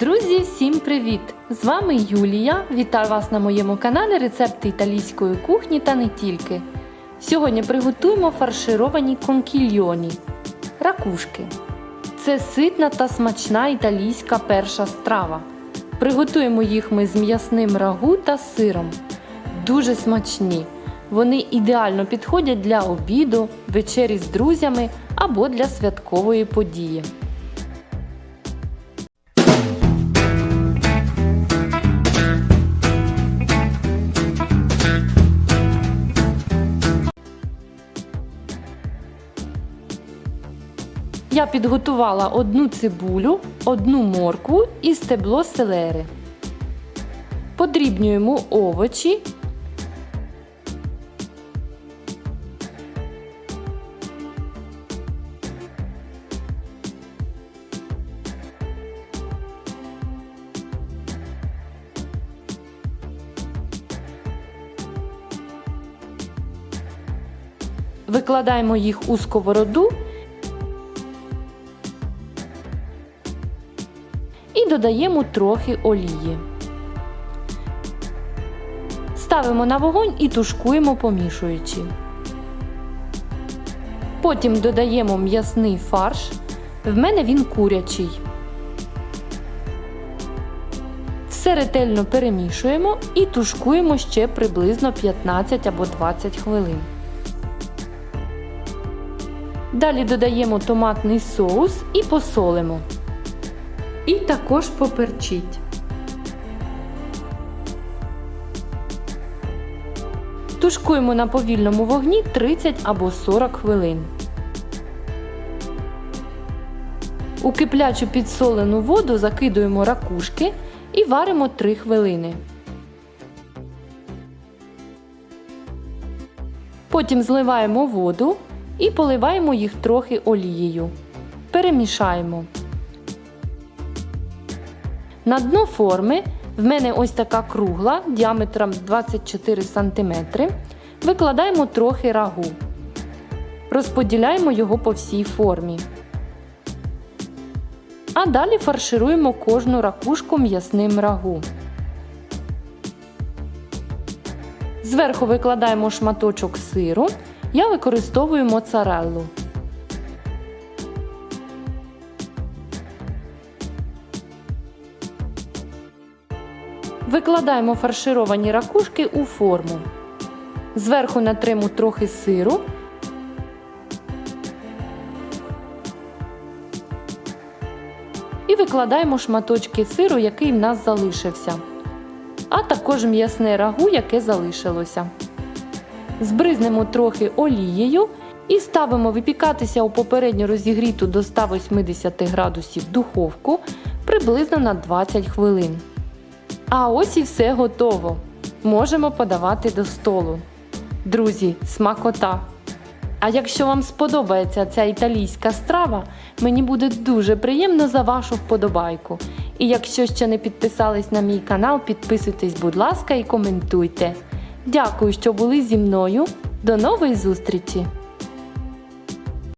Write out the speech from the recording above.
Друзі, всім привіт! З вами Юлія. Вітаю вас на моєму каналі Рецепти італійської кухні та не тільки. Сьогодні приготуємо фаршировані конкільйоні ракушки. Це ситна та смачна італійська перша страва. Приготуємо їх ми з м'ясним рагу та сиром. Дуже смачні. Вони ідеально підходять для обіду, вечері з друзями або для святкової події. Я підготувала одну цибулю, одну моркву і стебло селери. Подрібнюємо овочі. Викладаємо їх у сковороду додаємо трохи олії. Ставимо на вогонь і тушкуємо, помішуючи. Потім додаємо м'ясний фарш. В мене він курячий. Все ретельно перемішуємо і тушкуємо ще приблизно 15 або 20 хвилин. Далі додаємо томатний соус і посолимо. І також поперчіть. Тушкуємо на повільному вогні 30 або 40 хвилин. У киплячу підсолену воду закидуємо ракушки і варимо 3 хвилини. Потім зливаємо воду і поливаємо їх трохи олією. Перемішаємо. На дно форми в мене ось така кругла діаметром 24 см. Викладаємо трохи рагу. Розподіляємо його по всій формі. А далі фаршируємо кожну ракушку м'ясним рагу. Зверху викладаємо шматочок сиру. Я використовую моцареллу. Викладаємо фаршировані ракушки у форму. Зверху натримо трохи сиру. І викладаємо шматочки сиру, який в нас залишився, а також м'ясне рагу, яке залишилося. Збризнемо трохи олією і ставимо випікатися у попередньо розігріту до 180 градусів духовку приблизно на 20 хвилин. А ось і все готово. Можемо подавати до столу. Друзі, смакота! А якщо вам сподобається ця італійська страва, мені буде дуже приємно за вашу вподобайку. І якщо ще не підписались на мій канал, підписуйтесь, будь ласка, і коментуйте. Дякую, що були зі мною. До нової зустрічі!